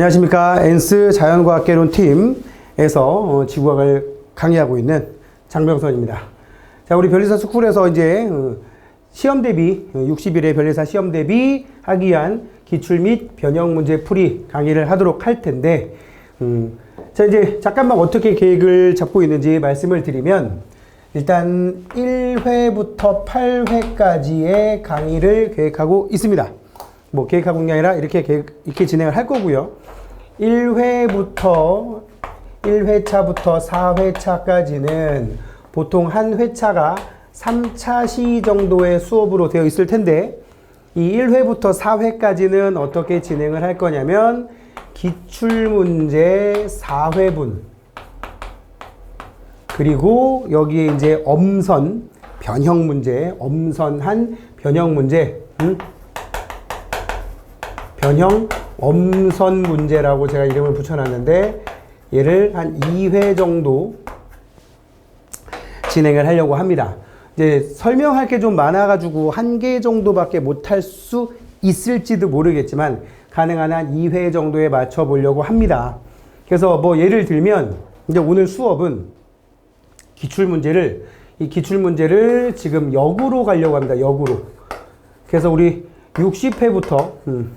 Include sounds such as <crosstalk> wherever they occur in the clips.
안녕하십니까. 엔스 자연과학개론 팀에서 어, 지구과학을 강의하고 있는 장병선입니다. 자, 우리 변리사 스쿨에서 이제 어, 시험 대비, 어, 60일의 변리사 시험 대비 하기 위한 기출 및 변형 문제 풀이 강의를 하도록 할 텐데, 음, 자, 이제 잠깐만 어떻게 계획을 잡고 있는지 말씀을 드리면, 일단 1회부터 8회까지의 강의를 계획하고 있습니다. 뭐 계획하고 있는 게 아니라 이렇게 계획, 이렇게 진행을 할 거고요. 1회부터 1회차부터 4회차까지는 보통 한 회차가 3차 시 정도의 수업으로 되어 있을 텐데 이 1회부터 4회까지는 어떻게 진행을 할 거냐면 기출문제 4회분 그리고 여기에 이제 엄선 변형 문제 엄선한 변형 문제 음? 변형 엄선 문제라고 제가 이름을 붙여놨는데 얘를 한 2회 정도 진행을 하려고 합니다. 이제 설명할 게 좀 많아가지고 한 개 정도밖에 못할 수 있을지도 모르겠지만 가능한 한 2회 정도에 맞춰 보려고 합니다. 그래서 뭐 예를 들면 이제 오늘 수업은 기출 문제를 이 기출 문제를 지금 역으로 가려고 합니다. 역으로. 그래서 우리 60회부터 음,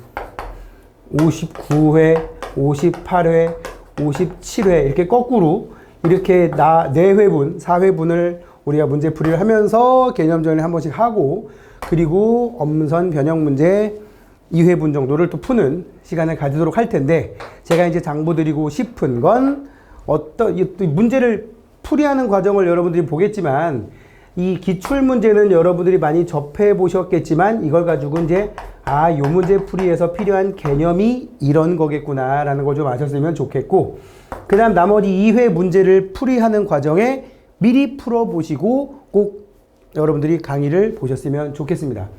59회, 58회, 57회 이렇게 거꾸로 이렇게 나 4회분, 4회분을 우리가 문제 풀이를 하면서 개념 전을 한 번씩 하고 그리고 엄선 변형 문제 2회분 정도를 또 푸는 시간을 가지도록 할 텐데 제가 이제 당부드리고 싶은 건 어떤 이 문제를 풀이하는 과정을 여러분들이 보겠지만 이 기출 문제는 여러분들이 많이 접해 보셨겠지만 이걸 가지고 이제 아, 요 문제 풀이에서 필요한 개념이 이런 거겠구나라는 걸 좀 아셨으면 좋겠고 그 다음 나머지 2회 문제를 풀이하는 과정에 미리 풀어 보시고 꼭 여러분들이 강의를 보셨으면 좋겠습니다.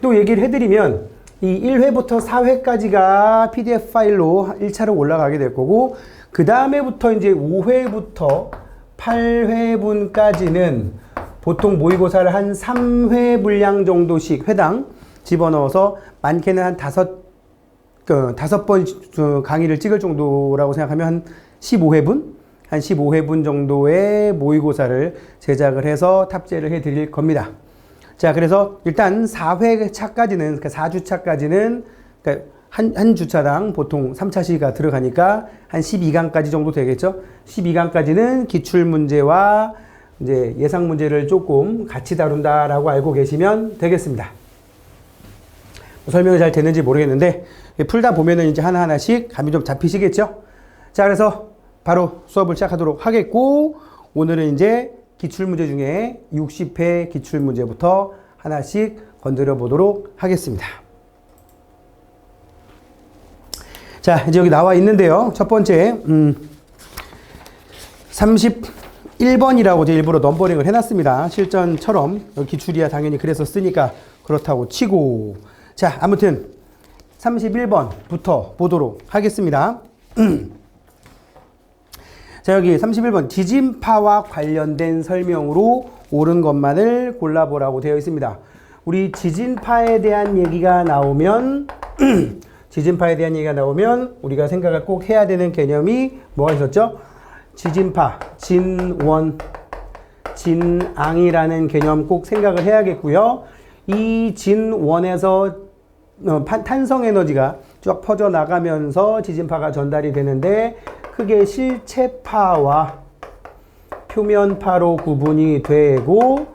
또 얘기를 해 드리면 이 1회부터 4회까지가 PDF 파일로 1차로 올라가게 될 거고 그 다음에부터 이제 5회부터 8회분까지는 보통 모의고사를 한 3회 분량 정도씩 회당 집어넣어서 많게는 한 다섯, 그, 다섯 번 강의를 찍을 정도라고 생각하면 한 15회분? 한 15회분 정도의 모의고사를 제작을 해서 탑재를 해 드릴 겁니다. 자, 그래서 일단 4회 차까지는, 그러니까 4주 차까지는, 그러니까 한, 한 주차당 보통 3차 시가 들어가니까 한 12강까지 정도 되겠죠? 12강까지는 기출문제와 이제 예상 문제를 조금 같이 다룬다라고 알고 계시면 되겠습니다. 뭐 설명이 잘 되는지 모르겠는데 풀다 보면은 이제 하나하나씩 감이 좀 잡히시겠죠? 자, 그래서 바로 수업을 시작하도록 하겠고 오늘은 이제 기출문제 중에 60회 기출문제부터 하나씩 건드려 보도록 하겠습니다. 자, 이제 여기 나와 있는데요. 첫 번째, 음, 31번이라고 제 일부러 넘버링을 해놨습니다. 실전처럼 기출이야 당연히 그래서 쓰니까 그렇다고 치고. 자, 아무튼 31번부터 보도록 하겠습니다. <clears throat> 자, 여기 31번 지진파와 관련된 설명으로 옳은 것만을 골라보라고 되어 있습니다. 우리 지진파에 대한 얘기가 나오면 <clears throat> 지진파에 대한 얘기가 나오면 우리가 생각을 꼭 해야 되는 개념이 뭐가 있었죠? 지진파, 진원, 진앙이라는 개념 꼭 생각을 해야겠고요. 이 진원에서 어, 탄성 에너지가 쭉 퍼져 나가면서 지진파가 전달이 되는데 크게 실체파와 표면파로 구분이 되고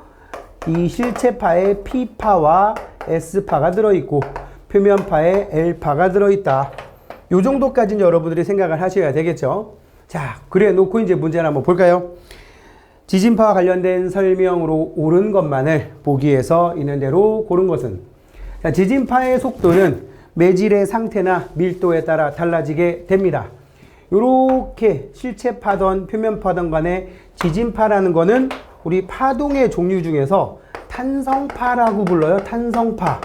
이 실체파에 P파와 S파가 들어있고 표면파에 L파가 들어있다. 요 정도까지는 여러분들이 생각을 하셔야 되겠죠. 자, 그래 놓고 이제 문제를 한번 볼까요? 지진파와 관련된 설명으로 옳은 것만을 보기에서 있는 대로 고른 것은 자, 지진파의 속도는 매질의 상태나 밀도에 따라 달라지게 됩니다. 이렇게 실체 파던 표면 파던 간에 지진파라는 거는 우리 파동의 종류 중에서 탄성파라고 불러요. 탄성파.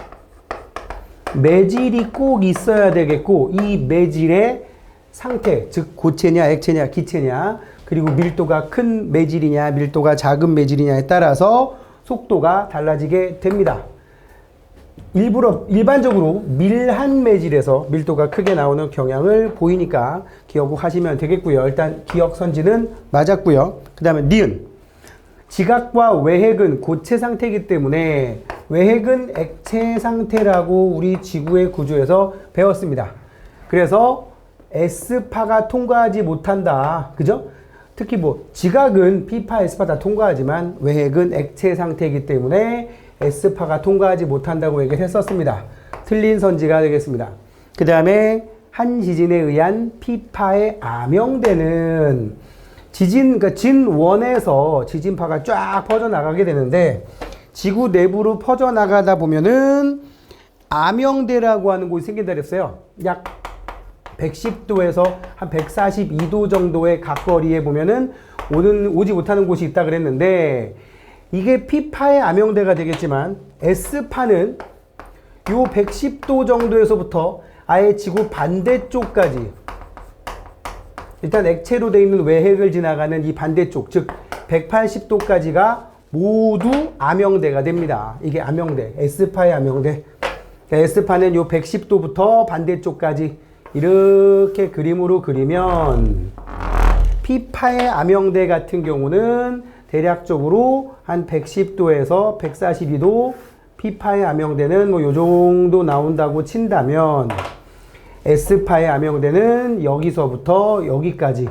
매질이 꼭 있어야 되겠고 이 매질의 상태, 즉 고체냐, 액체냐, 기체냐, 그리고 밀도가 큰 매질이냐, 밀도가 작은 매질이냐에 따라서 속도가 달라지게 됩니다. 일부러 일반적으로 밀한 매질에서 밀도가 크게 나오는 경향을 보이니까 기억하시면 되겠고요. 일단 기억 선지는 맞았고요. 그 다음에 니은 지각과 외핵은 고체 상태이기 때문에 외핵은 액체 상태라고 우리 지구의 구조에서 배웠습니다. 그래서 S파가 통과하지 못한다. 그죠? 특히 뭐 지각은 P파, S파 다 통과하지만 외핵은 액체 상태이기 때문에 S파가 통과하지 못한다고 얘기를 했었습니다. 틀린 선지가 되겠습니다. 그 다음에 한 지진에 의한 P파의 암영대는 지진, 그러니까 진원에서 지진파가 쫙 퍼져나가게 되는데 지구 내부로 퍼져나가다 보면은 암영대라고 하는 곳이 생긴다 그랬어요. 약 110도에서 한 142도 정도의 각거리에 보면은 오는, 오지 못하는 곳이 있다 그랬는데 이게 P파의 암영대가 되겠지만 S파는 요 110도 정도에서부터 아예 지구 반대쪽까지 일단 액체로 되어 있는 외핵을 지나가는 이 반대쪽 즉 180도까지가 모두 암영대가 됩니다. 이게 암영대, S파의 암영대. 그러니까 S파는 요 110도부터 반대쪽까지 이렇게 그림으로 그리면 P파의 암영대 같은 경우는 대략적으로 한 110도에서 142도 P파의 암영대는 뭐 요 정도 나온다고 친다면 S파의 암영대는 여기서부터 여기까지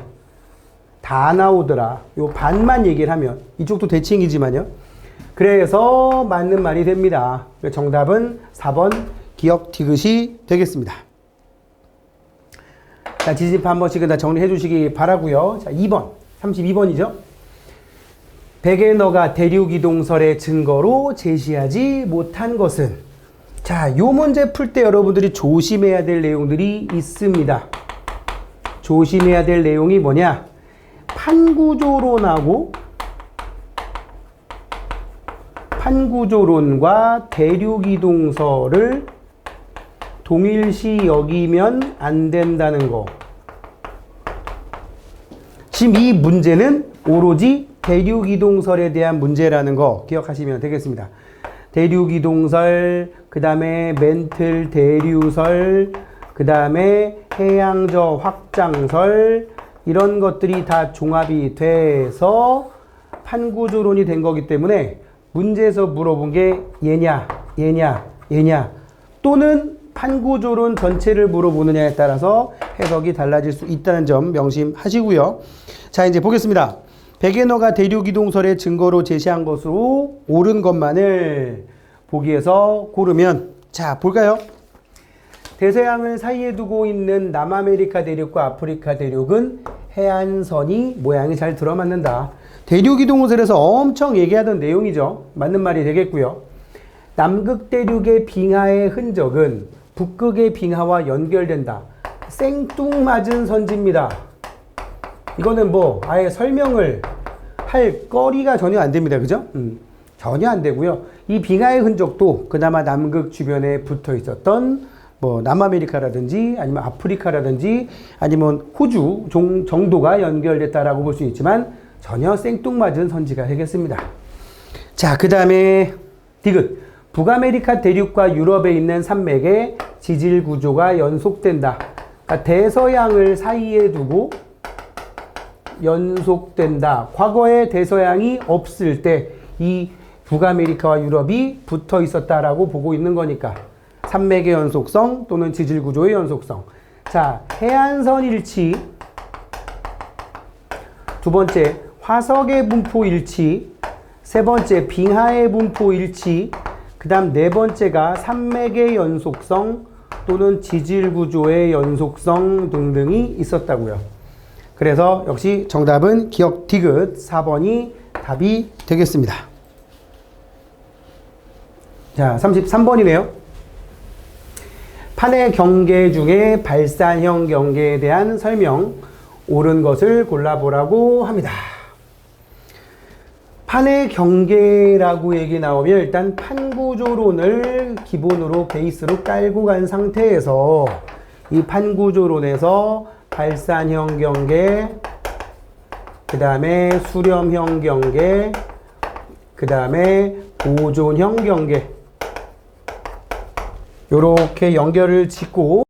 다 나오더라. 요 반만 얘기를 하면 이쪽도 대칭이지만요. 그래서 맞는 말이 됩니다. 정답은 4번 기억 디귿이 되겠습니다. 자, 지진파 한 번씩은 다 정리해 주시기 바라고요. 자, 2번. 32번이죠. 베게너가 대륙 이동설의 증거로 제시하지 못한 것은 자, 요 문제 풀 때 여러분들이 조심해야 될 내용들이 있습니다. 조심해야 될 내용이 뭐냐? 판구조론하고 판구조론과 대륙이동설을 동일시 여기면 안 된다는 거. 지금 이 문제는 오로지 대륙이동설에 대한 문제라는 거 기억하시면 되겠습니다. 대륙이동설, 그 다음에 멘틀 대류설, 그 다음에 해양저 확장설, 이런 것들이 다 종합이 돼서 판구조론이 된 거기 때문에 문제에서 물어본 게 얘냐, 얘냐, 얘냐, 또는 판구조론 전체를 물어보느냐에 따라서 해석이 달라질 수 있다는 점 명심하시고요. 자, 이제 보겠습니다. 백예너가 대륙 이동설의 증거로 제시한 것으로 옳은 것만을 보기에서 고르면 자 볼까요? 대서양을 사이에 두고 있는 남아메리카 대륙과 아프리카 대륙은 해안선이 모양이 잘 들어맞는다. 대륙 이동설에서 엄청 얘기하던 내용이죠. 맞는 말이 되겠고요. 남극 대륙의 빙하의 흔적은 북극의 빙하와 연결된다. 생뚱맞은 선지입니다. 이거는 뭐 아예 설명을 할 거리가 전혀 안 됩니다. 그죠? 음, 전혀 안 되고요. 이 빙하의 흔적도 그나마 남극 주변에 붙어 있었던 뭐 남아메리카라든지 아니면 아프리카라든지 아니면 호주 종, 정도가 연결됐다라고 볼 수 있지만 전혀 생뚱맞은 선지가 되겠습니다. 자, 그 다음에 디귿. 북아메리카 대륙과 유럽에 있는 산맥의 지질 구조가 연속된다. 그러니까 대서양을 사이에 두고 연속된다. 과거에 대서양이 없을 때 이 북아메리카와 유럽이 붙어 있었다라고 보고 있는 거니까 산맥의 연속성 또는 지질 구조의 연속성. 자, 해안선 일치. 두 번째, 화석의 분포 일치. 세 번째, 빙하의 분포 일치. 그 다음 네 번째가 산맥의 연속성 또는 지질 구조의 연속성 등등이 있었다고요. 그래서 역시 정답은 기억 디귿 4번이 답이 되겠습니다. 자, 33번이네요. 판의 경계 중에 발산형 경계에 대한 설명, 옳은 것을 골라보라고 합니다. 판의 경계라고 얘기 나오면 일단 판구조론을 기본으로 베이스로 깔고 간 상태에서 이 판구조론에서 발산형 경계, 그 다음에 수렴형 경계, 그 다음에 보존형 경계. 요렇게 연결을 짓고